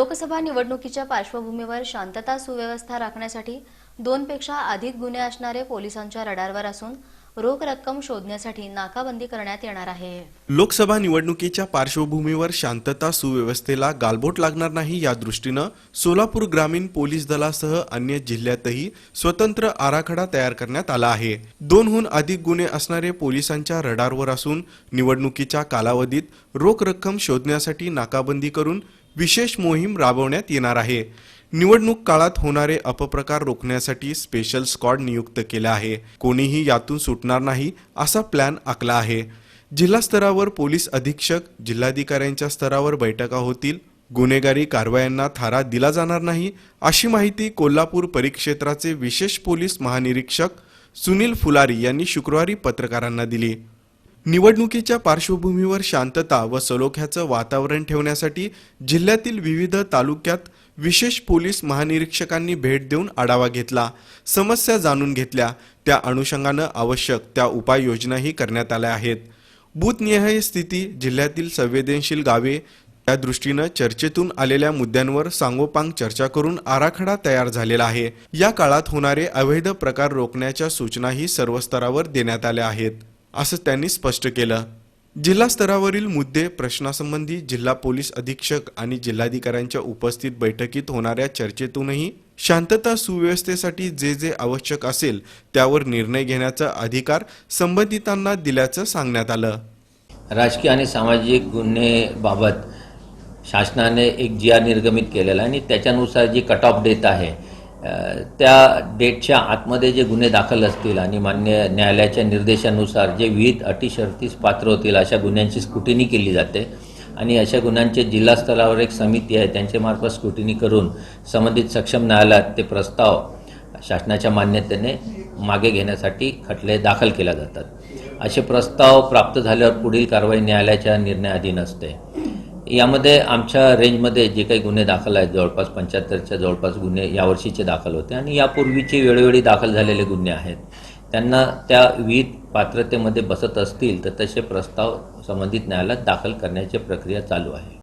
लोकसभा निवडणुकीच्या पार्श्वभूमीवर शांतता सुव्यवस्था राखण्यासाठी दोनपेक्षा अधिक गुन्हे असणारे पोलिसांच्या रडारवर असून रोख रक्कम शोधण्यासाठी नाकाबंदी करण्यात येणार आहे. लोकसभा निवडणुकीच्या पार्श्वभूमीवर शांतता सुव्यवस्थेला गालबोट लागणार नाही या दृष्टीनं सोलापूर ग्रामीण पोलीस दलासह अन्य जिल्ह्यातही स्वतंत्र आराखडा तयार करण्यात आला आहे. दोनहून अधिक गुन्हे असणारे पोलिसांच्या रडारवर असून निवडणुकीच्या कालावधीत रोख रक्कम शोधण्यासाठी नाकाबंदी करून विशेष मोहीम राबवण्यात येणार आहे. निवडणूक काळात होणारे अपप्रकार रोखण्यासाठी स्पेशल स्क्वॉड नियुक्त केला आहे. कोणीही यातून सुटणार नाही असा प्लॅन आखला आहे. जिल्हा स्तरावर पोलीस अधीक्षक जिल्हाधिकाऱ्यांच्या स्तरावर बैठका होतील. गुन्हेगारी कारवायांना थारा दिला जाणार नाही अशी माहिती कोल्हापूर परिक्षेत्राचे विशेष पोलीस महानिरीक्षक सुनील फुलारी यांनी शुक्रवारी पत्रकारांना दिली. निवडणुकीच्या पार्श्वभूमीवर शांतता व सलोख्याचं वातावरण ठेवण्यासाठी जिल्ह्यातील विविध तालुक्यात विशेष पोलीस महानिरीक्षकांनी भेट देऊन आढावा घेतला. समस्या जाणून घेतल्या. त्या अनुषंगानं आवश्यक त्या उपाययोजनाही करण्यात आल्या आहेत. बूथनिहाय स्थिती जिल्ह्यातील संवेदनशील गावे या दृष्टीनं चर्चेतून आलेल्या मुद्द्यांवर सांगोपांग चर्चा करून आराखडा तयार झालेला आहे. या काळात होणारे अवैध प्रकार रोखण्याच्या सूचनाही सर्व स्तरावर देण्यात आल्या आहेत. असं त्यांनी स्पष्ट केलं. जिल्हा स्तरावरील मुद्दे प्रश्नासंबंधी जिल्हा पोलीस अधीक्षक आणि जिल्हाधिकाऱ्यांच्या उपस्थित बैठकीत होणाऱ्या चर्चेतूनही शांतता सुव्यवस्थेसाठी जे जे आवश्यक असेल त्यावर निर्णय घेण्याचा अधिकार संबंधितांना दिल्याचं सांगण्यात आलं. राजकीय आणि सामाजिक गुन्हेबाबत शासनाने एक जी आर निर्गमित केलेला आहे आणि त्याच्यानुसार जी कट ऑफ डेट आहे त्या डेटच्या आतमध्ये जे गुन्हे दाखल असतील आणि मान्य न्यायालयाच्या निर्देशानुसार जे विविध अटी शर्तीस पात्र होतील अशा गुन्ह्यांची स्क्रुटिनी केली जाते. आणि अशा गुन्ह्यांचे जिल्हा स्तरावर एक समिती आहे त्यांच्यामार्फत स्क्रुटिनी करून संबंधित सक्षम न्यायालयात ते प्रस्ताव शासनाच्या मान्यतेने मागे घेण्यासाठी खटले दाखल केल्या जातात. असे प्रस्ताव प्राप्त झाल्यावर पुढील कारवाई न्यायालयाच्या निर्णयाधीन असते. यामध्ये आमच्या रेंजमध्ये जे काही गुन्हे दाखल आहेत जवळपास पंच्याहत्तरच्या जवळपास गुन्हे यावर्षीचे दाखल होते आणि यापूर्वीचे वेळोवेळी दाखल झालेले गुन्हे आहेत. त्यांना त्या विविध पात्रतेमध्ये बसत असतील तर तसे प्रस्ताव संबंधित न्यायालयात दाखल करण्याची प्रक्रिया चालू आहे.